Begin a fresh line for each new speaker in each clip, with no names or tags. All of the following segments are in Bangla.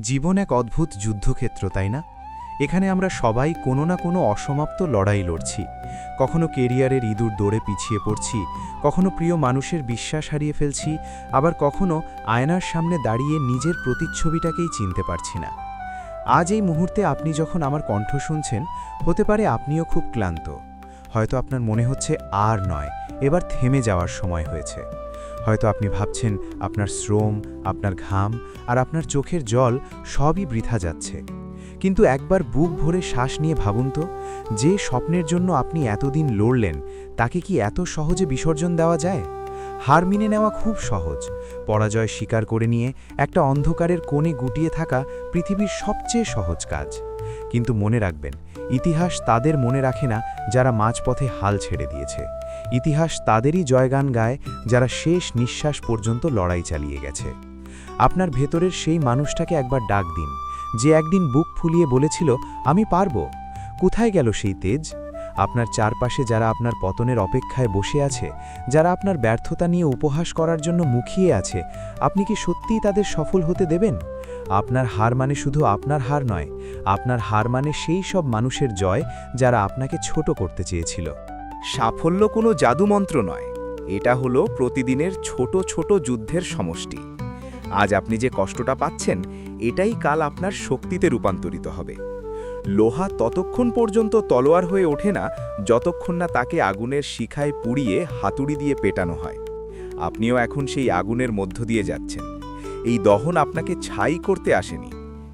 জীবন এক অদ্ভুত যুদ্ধক্ষেত্র, তাই না? এখানে আমরা সবাই কোনো না কোনো অসমাপ্ত লড়াই লড়ছি। কখনো কেরিয়ারের ইঁদুর দৌড়ে পিছিয়ে পড়ছি, কখনো প্রিয় মানুষের বিশ্বাস হারিয়ে ফেলছি, আবার কখনো আয়নার সামনে দাঁড়িয়ে নিজের প্রতিচ্ছবিটাকেই চিনতে পারছি না। আজ এই মুহূর্তে আপনি যখন আমার কণ্ঠ শুনছেন, হতে পারে আপনিও খুব ক্লান্ত। হয়তো আপনার মনে হচ্ছে আর নয়, এবার থেমে যাওয়ার সময় হয়েছে। হয়তো আপনি ভাবছেন আপনার শ্রম, আপনার ঘাম আর আপনার চোখের জল সবই বৃথা যাচ্ছে। কিন্তু একবার বুক ভরে শ্বাস নিয়ে ভাবুন তো, যে স্বপ্নের জন্য আপনি এতদিন লড়লেন, তাকে কি এত সহজে বিসর্জন দেওয়া যায়? হার মেনে নেওয়া খুব সহজ। পরাজয় স্বীকার করে নিয়ে একটা অন্ধকারের কোণে গুটিয়ে থাকা পৃথিবীর সবচেয়ে সহজ কাজ। কিন্তু মনে রাখবেন, ইতিহাস তাদের মনে রাখে না যারা মাঝপথে হাল ছেড়ে দিয়েছে। ইতিহাস তাদেরই জয়গান গায় যারা শেষ নিঃশ্বাস পর্যন্ত লড়াই চালিয়ে গেছে। আপনার ভেতরের সেই মানুষটাকে একবার ডাক দিন, যে একদিন বুক ফুলিয়ে বলেছিল, আমি পারব। কোথায় গেল সেই তেজ? আপনার চারপাশে যারা আপনার পতনের অপেক্ষায় বসে আছে, যারা আপনার ব্যর্থতা নিয়ে উপহাস করার জন্য মুখিয়ে আছে, আপনি কি সত্যিই তাদের সফল হতে দেবেন? আপনার হার মানে শুধু আপনার হার নয়, আপনার হার মানে সেই সব মানুষের জয় যারা আপনাকে ছোট করতে চেয়েছিল।
সাফল্য কোনো জাদুমন্ত্র নয়, এটা হলো প্রতিদিনের ছোট ছোট যুদ্ধের সমষ্টি। আজ আপনি যে কষ্টটা পাচ্ছেন, এটাই কাল আপনার শক্তিতে রূপান্তরিত হবে। লোহা ততক্ষণ পর্যন্ত তলোয়ার হয়ে ওঠে না, যতক্ষণ না তাকে আগুনের শিখায় পুড়িয়ে হাতুড়ি দিয়ে পেটানো হয়। আপনিও এখন সেই আগুনের মধ্য দিয়ে যাচ্ছেন। এই দহন আপনাকে ছাই করতে আসেনি।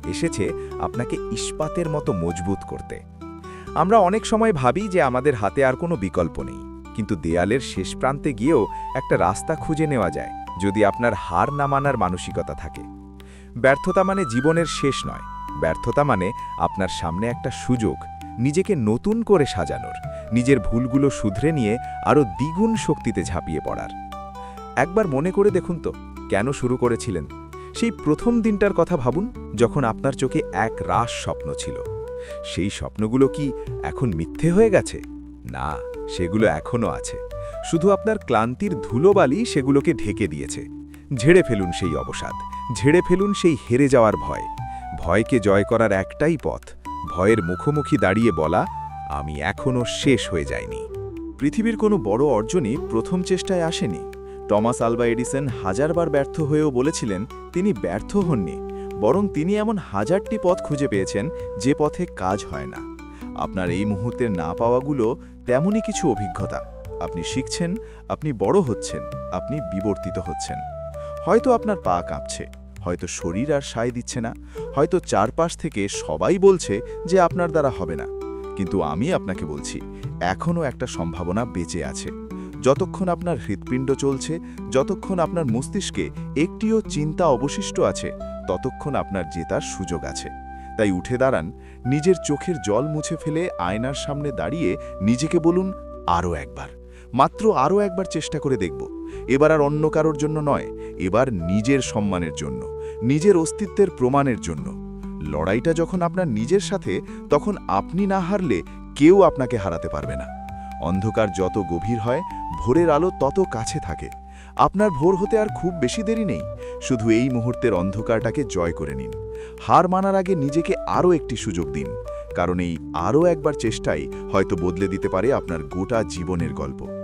এসেছে আপনাকে ইস্পাতের মতো মজবুত করতে। আমরা অনেক সময় ভাবি যে আমাদের হাতে আর কোনো বিকল্প নেই, কিন্তু দেয়ালের শেষ প্রান্তে গিয়েও একটা রাস্তা খুঁজে নেওয়া যায়, যদি আপনার হার না মানার মানসিকতা থাকে। ব্যর্থতা মানে জীবনের শেষ নয়। ব্যর্থতা মানে আপনার সামনে একটা সুযোগ, নিজেকে নতুন করে সাজানোর, নিজের ভুলগুলো শুধরে নিয়ে আরও দ্বিগুণ শক্তিতে ঝাঁপিয়ে পড়ার। একবার মনে করে দেখুন তো, কেন শুরু করেছিলেন? সেই প্রথম দিনটার কথা ভাবুন যখন আপনার চোখে এক রাস স্বপ্ন ছিল। সেই স্বপ্নগুলো কি এখন মিথ্যে হয়ে গেছে? না, সেগুলো এখনও আছে। শুধু আপনার ক্লান্তির ধুলোবালি সেগুলোকে ঢেকে দিয়েছে। ঝেড়ে ফেলুন সেই অবসাদ, ঝেড়ে ফেলুন সেই হেরে যাওয়ার ভয়। ভয়কে জয় করার একটাই পথ, ভয়ের মুখোমুখি দাঁড়িয়ে বলা, আমি এখনও শেষ হয়ে যাইনি। পৃথিবীর কোনো বড় অর্জনই প্রথম চেষ্টায় আসেনি। টমাস আলবা এডিসন হাজারবার ব্যর্থ হয়েও বলেছিলেন, তিনি ব্যর্থ হননি, বরং তিনি এমন হাজারটি পথ খুঁজে পেয়েছেন যে পথে কাজ হয় না। আপনার এই মুহূর্তের না পাওয়াগুলো তেমনই কিছু অভিজ্ঞতা। আপনি শিখছেন, আপনি বড় হচ্ছেন, আপনি বিবর্তিত হচ্ছেন। হয়তো আপনার পা কাঁপছে, হয়তো শরীর আর সায় দিচ্ছে না হয়তো চারপাশ থেকে সবাই বলছে যে আপনার দ্বারা হবে না। কিন্তু আমি আপনাকে বলছি, এখনও একটা সম্ভাবনা বেঁচে আছে। যতক্ষণ আপনার হৃৎপিণ্ড চলছে, যতক্ষণ আপনার মস্তিষ্কে একটিও চিন্তা অবশিষ্ট আছে, ততক্ষণ আপনার জেতার সুযোগ আছে। তাই উঠে দাঁড়ান, নিজের চোখের জল মুছে ফেলে আয়নার সামনে দাঁড়িয়ে নিজেকে বলুন আরও একবার। মাত্র আরও একবার চেষ্টা করে দেখব। এবার আর অন্য কারোর জন্য নয়, এবার নিজের সম্মানের জন্য, নিজের অস্তিত্বের প্রমাণের জন্য। লড়াইটা যখন আপনার নিজের সাথে, তখন আপনি না হারলে কেউ আপনাকে হারাতে পারবে না। অন্ধকার যত গভীর হয়, ভোরের আলো তত কাছে থাকে। আপনার ভোর হতে আর খুব বেশি দেরি নেই। শুধু এই মুহূর্তের অন্ধকারটাকে জয় করে নিন। হার মানার আগে নিজেকে আরও একটি সুযোগ দিন। কারণ এই আরও একবার চেষ্টাই হয়তো বদলে দিতে পারে আপনার গোটা জীবনের গল্প।